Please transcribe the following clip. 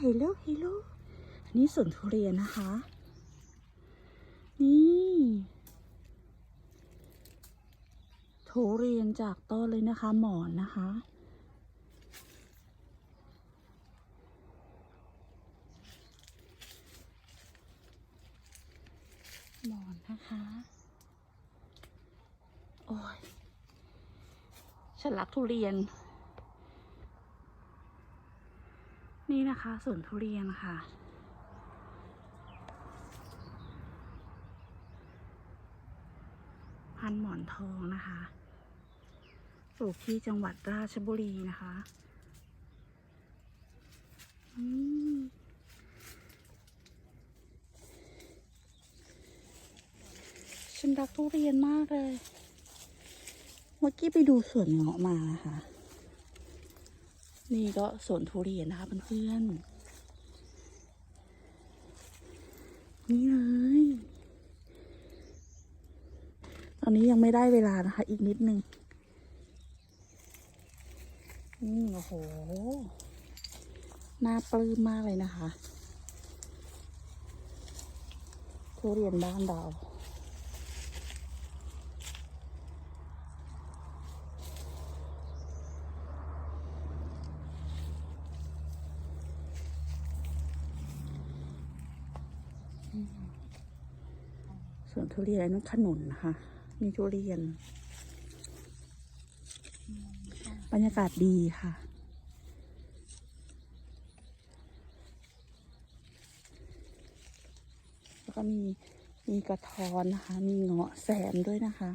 เฮลโลเฮลโลอันนี้สวนทุเรียนนะคะ นี่ทุเรียนจากต้นเลยนะคะ หมอนนะคะหมอนนะคะ โอ้ยฉันรักทุเรียน นี่นะคะสวนทุเรียนค่ะ พันหมอนทองนะคะปลูกที่จังหวัดราชบุรีนะคะฉันรักทุเรียนมากเลย เมื่อกี้ไปดูสวนเงาะมานะคะ นี่ก็สวนทุเรียนนะคะเพื่อนๆนี่เลยตอนนี้ยังไม่ได้เวลานะคะ อีกนิดนึงนี่โอ้โห น่าปลื้มมากเลยนะคะ ทุเรียนบ้านเรา สวนทุเรียนนั่นขนุนนะคะมีทุเรียน บรรยากาศดีค่ะ แล้วก็มีมีกระท้อนนะคะ มีเงาะแสมด้วยนะคะ